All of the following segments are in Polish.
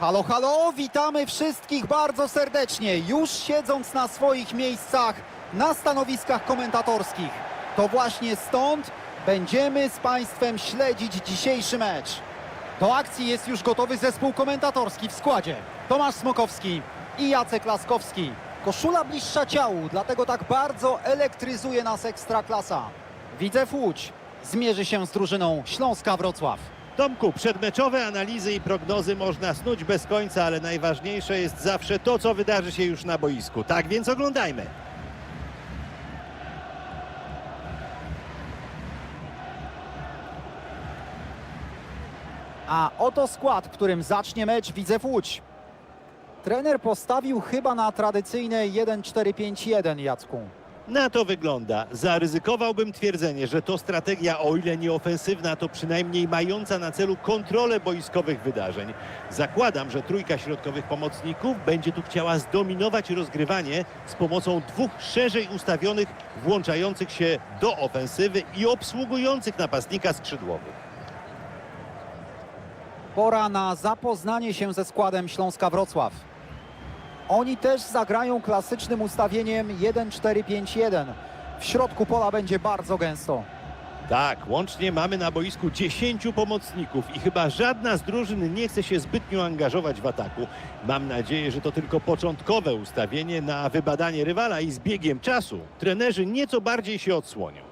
Halo, halo, witamy wszystkich bardzo serdecznie. Już siedząc na swoich miejscach na stanowiskach komentatorskich. To właśnie stąd będziemy z Państwem śledzić dzisiejszy mecz. Do akcji jest już gotowy zespół komentatorski w składzie. Tomasz Smokowski i Jacek Laskowski. Koszula bliższa ciału, dlatego tak bardzo elektryzuje nas Ekstraklasa. Widzew Łódź zmierzy się z drużyną Śląska Wrocław. Tomku, przedmeczowe analizy i prognozy można snuć bez końca, ale najważniejsze jest zawsze to, co wydarzy się już na boisku. Tak więc oglądajmy. A oto skład, którym zacznie mecz Widzew Łódź. Trener postawił chyba na tradycyjne 1-4-5-1, Jacku. Na to wygląda. Zaryzykowałbym twierdzenie, że to strategia, o ile nie ofensywna, to przynajmniej mająca na celu kontrolę boiskowych wydarzeń. Zakładam, że trójka środkowych pomocników będzie tu chciała zdominować rozgrywanie z pomocą dwóch szerzej ustawionych, włączających się do ofensywy i obsługujących napastnika skrzydłowych. Pora na zapoznanie się ze składem Śląska Wrocław. Oni też zagrają klasycznym ustawieniem 1-4-5-1. W środku pola będzie bardzo gęsto. Tak, łącznie mamy na boisku 10 pomocników i chyba żadna z drużyn nie chce się zbytnio angażować w ataku. Mam nadzieję, że to tylko początkowe ustawienie na wybadanie rywala i z biegiem czasu trenerzy nieco bardziej się odsłonią.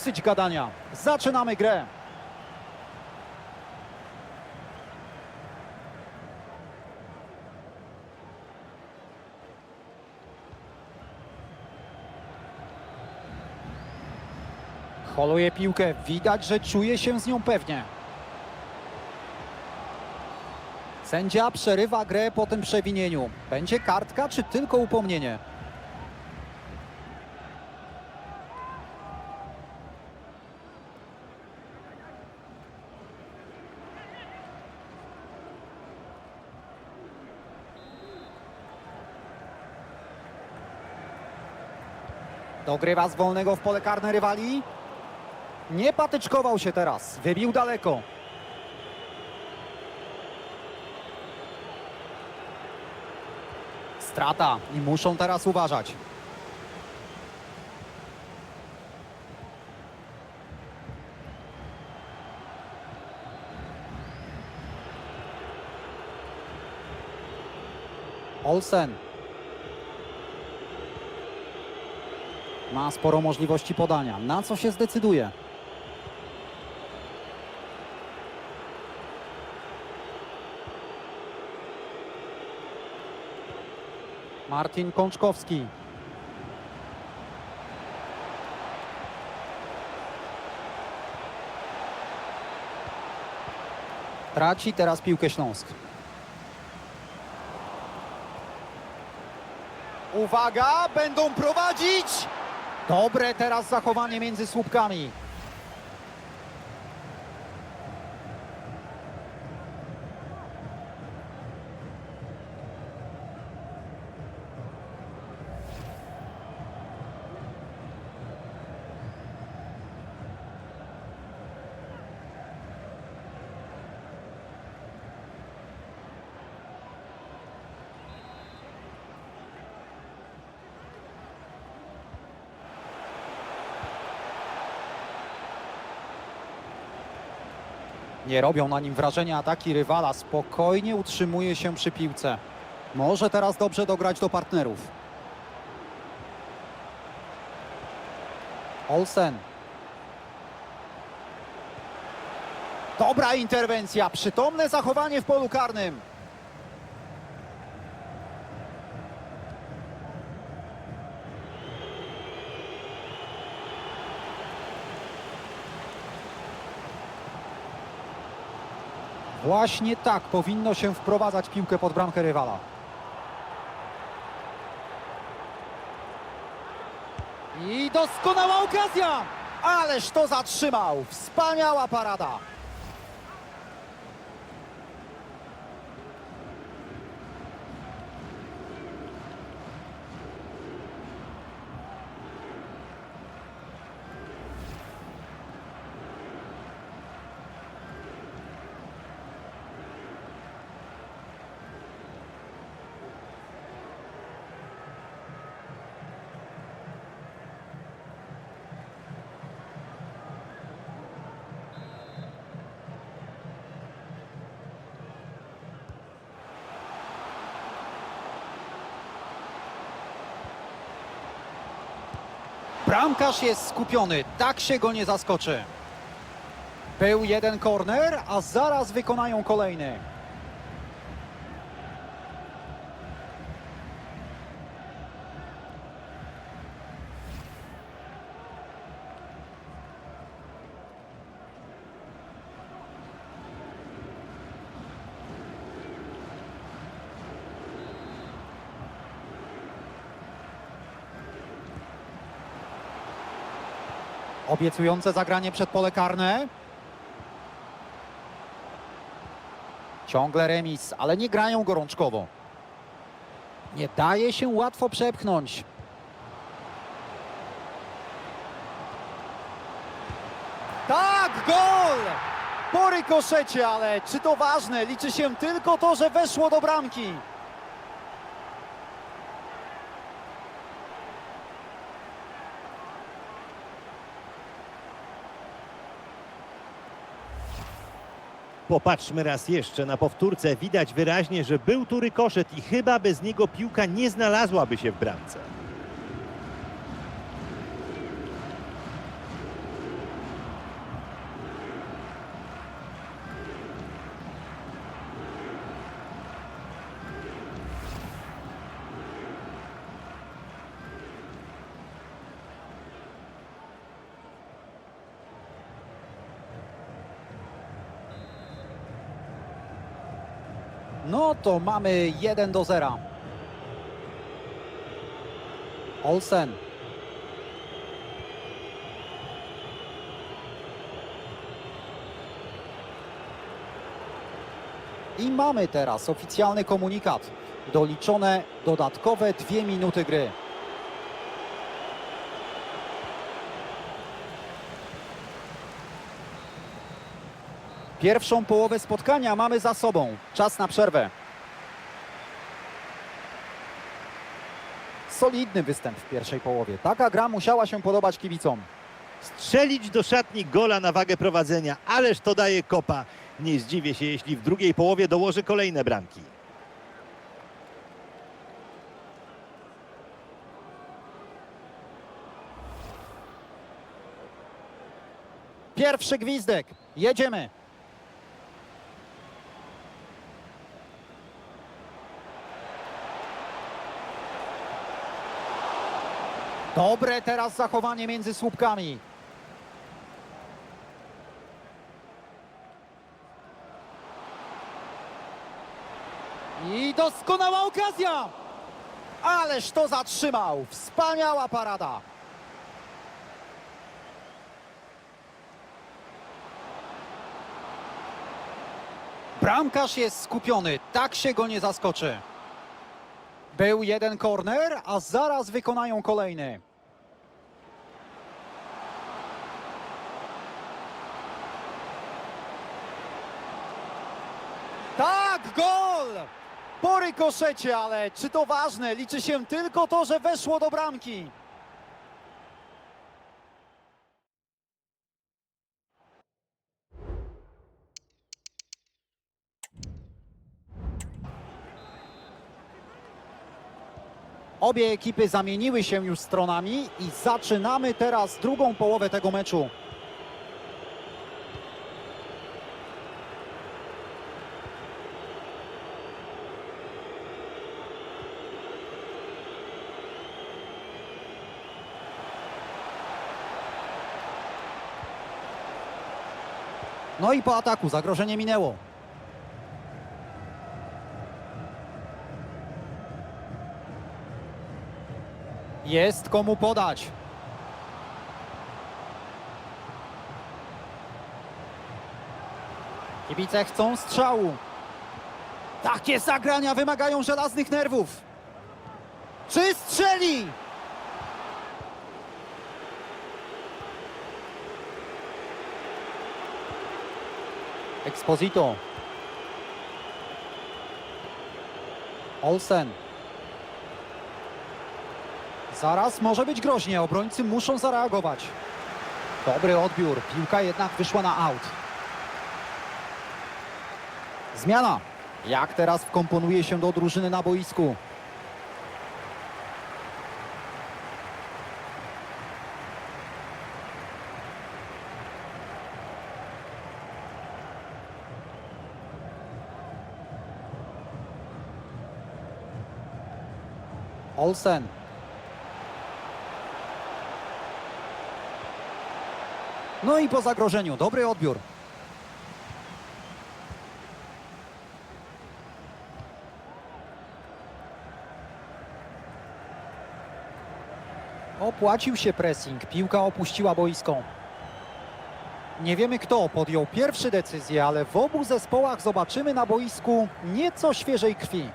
Dosyć gadania. Zaczynamy grę. Holuje piłkę. Widać, że czuje się z nią pewnie. Sędzia przerywa grę po tym przewinieniu. Będzie kartka czy tylko upomnienie? Dogrywa z wolnego w pole karne rywali. Nie patyczkował się teraz. Wybił daleko. Strata i muszą teraz uważać. Olsen. Ma sporo możliwości podania. Na co się zdecyduje? Martin Kączkowski. Traci teraz piłkę Śląsk. Uwaga, będą prowadzić! Dobre teraz zachowanie między słupkami. Nie robią na nim wrażenia ataki rywala. Spokojnie utrzymuje się przy piłce. Może teraz dobrze dograć do partnerów. Olsen. Dobra interwencja. Przytomne zachowanie w polu karnym. Właśnie tak powinno się wprowadzać piłkę pod bramkę rywala. I doskonała okazja! Ależ to zatrzymał! Wspaniała parada! Bramkarz jest skupiony, tak się go nie zaskoczy. Był jeden korner, a zaraz wykonają kolejny. Obiecujące zagranie przed pole karne. Ciągle remis, ale nie grają gorączkowo. Nie daje się łatwo przepchnąć. Tak, gol! Po rykoszecie, ale czy to ważne? Liczy się tylko to, że weszło do bramki. Popatrzmy raz jeszcze na powtórce. Widać wyraźnie, że był tu rykoszet i chyba bez niego piłka nie znalazłaby się w bramce. No to mamy 1 do 0. Olsen. I mamy teraz oficjalny komunikat. Doliczone dodatkowe dwie minuty gry. Pierwszą połowę spotkania mamy za sobą. Czas na przerwę. Solidny występ w pierwszej połowie. Taka gra musiała się podobać kibicom. Strzelić do szatni gola na wagę prowadzenia, ależ to daje kopa. Nie zdziwię się, jeśli w drugiej połowie dołoży kolejne bramki. Pierwszy gwizdek. Jedziemy. Dobre teraz zachowanie między słupkami. I doskonała okazja! Ależ to zatrzymał! Wspaniała parada! Bramkarz jest skupiony, tak się go nie zaskoczy. Był jeden korner, a zaraz wykonają kolejny. Tak, gol! Po rykoszecie, ale czy to ważne? Liczy się tylko to, że weszło do bramki. Obie ekipy zamieniły się już stronami i zaczynamy teraz drugą połowę tego meczu. No i po ataku zagrożenie minęło. Jest komu podać. Kibice chcą strzału. Takie zagrania wymagają żelaznych nerwów. Czy strzeli? Exposito. Olsen. Zaraz może być groźnie, obrońcy muszą zareagować. Dobry odbiór, piłka jednak wyszła na aut. Zmiana. Jak teraz wkomponuje się do drużyny na boisku? Olsen No i po zagrożeniu, dobry odbiór. Opłacił się pressing, piłka opuściła boisko. Nie wiemy kto podjął pierwszy decyzję, ale w obu zespołach zobaczymy na boisku nieco świeżej krwi.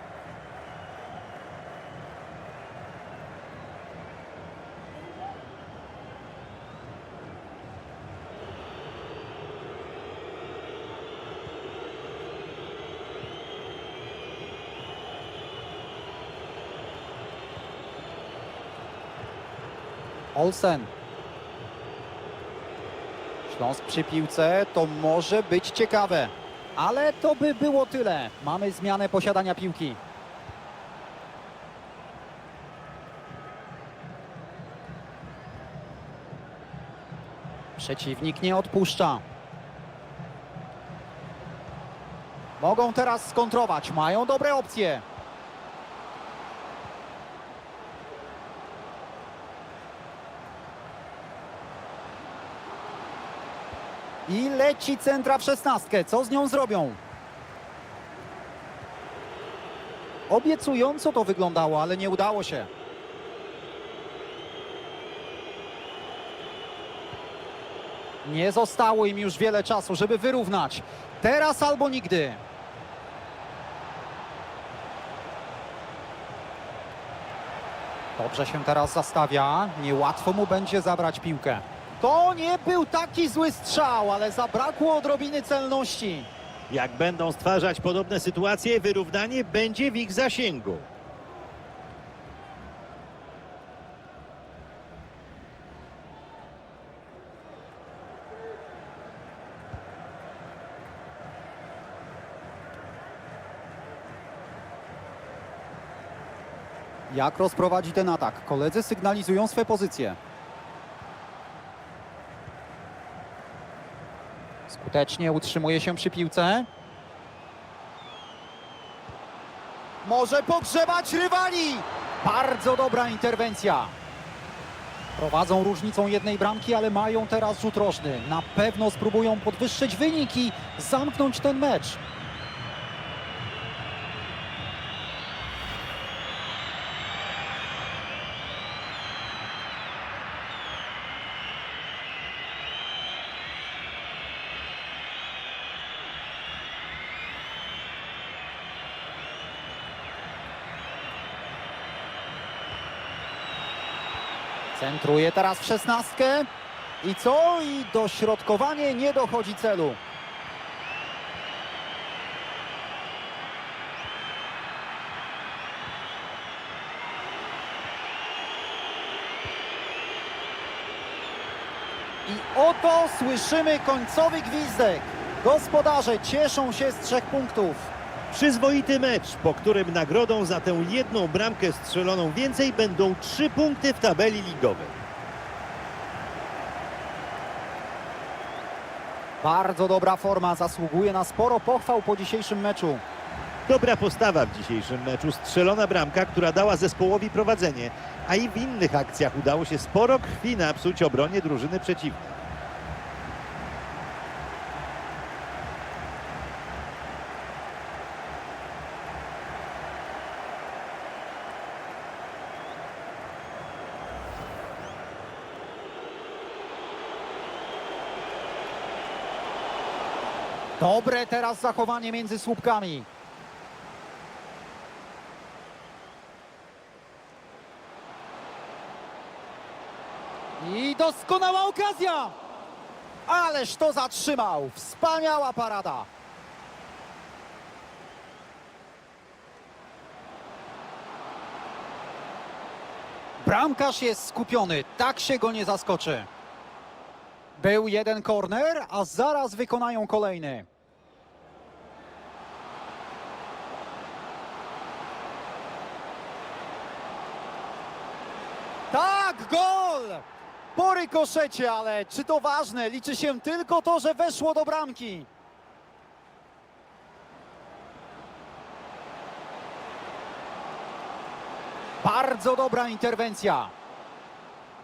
Olsen. Śląsk przy piłce to może być ciekawe, ale to by było tyle. Mamy zmianę posiadania piłki. Przeciwnik nie odpuszcza. Mogą teraz skontrować, mają dobre opcje. I leci centra w szesnastkę. Co z nią zrobią? Obiecująco to wyglądało, ale nie udało się. Nie zostało im już wiele czasu, żeby wyrównać. Teraz albo nigdy. Dobrze się teraz zastawia. Niełatwo mu będzie zabrać piłkę. To nie był taki zły strzał, ale zabrakło odrobiny celności. Jak będą stwarzać podobne sytuacje, wyrównanie będzie w ich zasięgu. Jak rozprowadzi ten atak? Koledzy sygnalizują swe pozycje. Skutecznie utrzymuje się przy piłce. Może pogrzebać rywali! Bardzo dobra interwencja. Prowadzą różnicą jednej bramki, ale mają teraz rzut rożny. Na pewno spróbują podwyższyć wyniki, zamknąć ten mecz. Centruje teraz w szesnastkę. I co? I dośrodkowanie nie dochodzi celu. I oto słyszymy końcowy gwizdek. Gospodarze cieszą się z trzech punktów. Przyzwoity mecz, po którym nagrodą za tę jedną bramkę strzeloną więcej będą trzy punkty w tabeli ligowej. Bardzo dobra forma, zasługuje na sporo pochwał po dzisiejszym meczu. Dobra postawa w dzisiejszym meczu, strzelona bramka, która dała zespołowi prowadzenie, a i w innych akcjach udało się sporo krwi napsuć obronie drużyny przeciwnej. Dobre teraz zachowanie między słupkami. I doskonała okazja! Ależ to zatrzymał! Wspaniała parada! Bramkarz jest skupiony, tak się go nie zaskoczy. Był jeden korner, a zaraz wykonają kolejny. Tak, gol! Po rykoszecie, ale czy to ważne? Liczy się tylko to, że weszło do bramki. Bardzo dobra interwencja.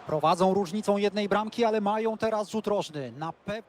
Prowadzą różnicą jednej bramki, ale mają teraz rzut rożny. Na pe...